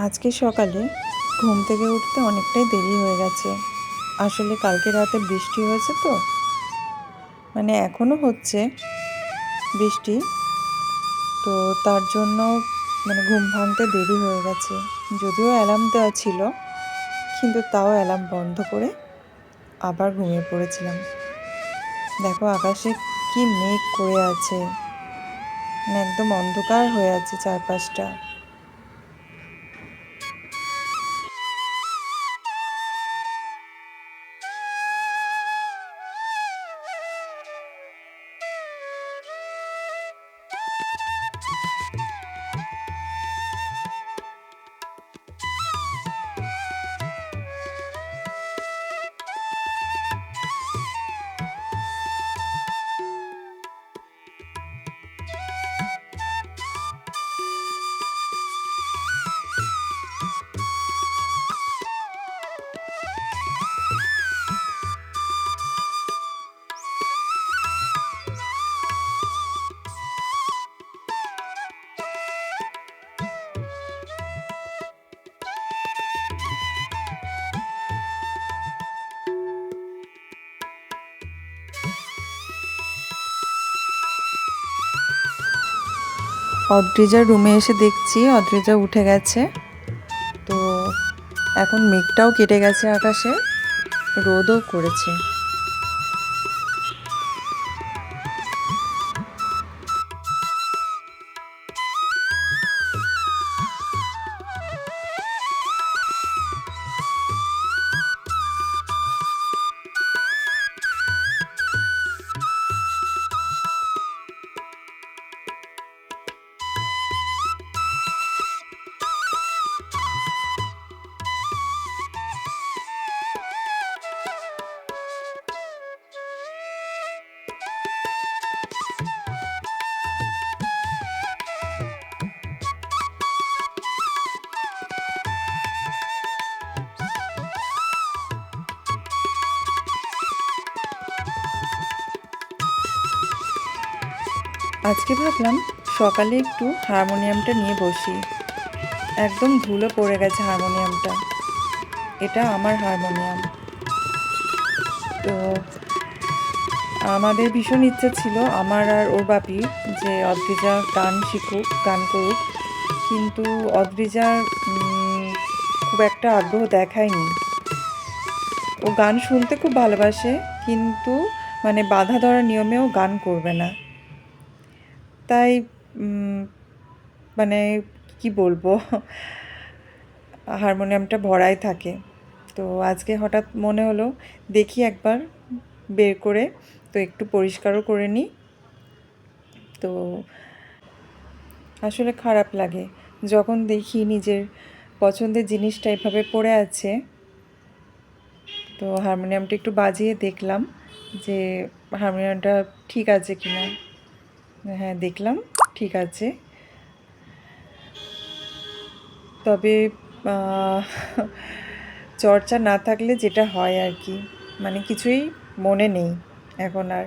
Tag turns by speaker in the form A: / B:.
A: আজকে সকালে ঘুম থেকে উঠতে অনেকটাই দেরি হয়ে গেছে। আসলে কালকে রাতে বৃষ্টি হয়েছে তো। মানে এখনও হচ্ছে বৃষ্টি। তো তার জন্য মানে ঘুম ভাঙতে দেরি হয়ে গেছে। যদিও অ্যালার্ম দেওয়া ছিল, কিন্তু তাও অ্যালার্ম বন্ধ করে আবার ঘুমিয়ে পড়েছিলাম। দেখো আকাশে কি মেঘ করে আছে। মানে একদম অন্ধকার হয়ে আছে চারপাশটা। অদ্রিজার রুমে এসে দেখছি, অদ্রিজা উঠে গেছে। তো এখন মেঘটাও কেটে গেছে আকাশে, রোদও করেছে। আজকে ভাবলাম সকালে একটু হারমোনিয়ামটা নিয়ে বসি। একদম ধুলো পড়ে গেছে হারমোনিয়ামটা। এটা আমার হারমোনিয়াম। তো আমাদের ভীষণ ইচ্ছা ছিল আমার আর ওর বাপি যে অদ্রিজা গান শিখুক গান করুক। কিন্তু অদ্রিজার উম, খুব একটা আগ্রহ দেখায়নি। ও গান শুনতে খুব ভালোবাসে কিন্তু মানে বাধা ধরা নিয়মেও গান করবে না। তাই মানে কি বলব, হারমোনিয়ামটা ভরাই থাকে। তো আজকে হঠাৎ মনে হলো, দেখি একবার বের করে, তো একটু পরিষ্কারও করে নিই। তো আসলে খারাপ লাগে, যখন দেখি নিজের পছন্দের জিনিসটা এভাবে পড়ে আছে। তো হারমোনিয়ামটা একটু বাজিয়ে দেখলাম যে হারমোনিয়ামটা ঠিক আছে কিনা। হ্যাঁ দেখলাম। ঠিক আছে। তবে চর্চা না থাকলে যেটা হয় আর কি মানে কিছুই মনে নেই এখন আর।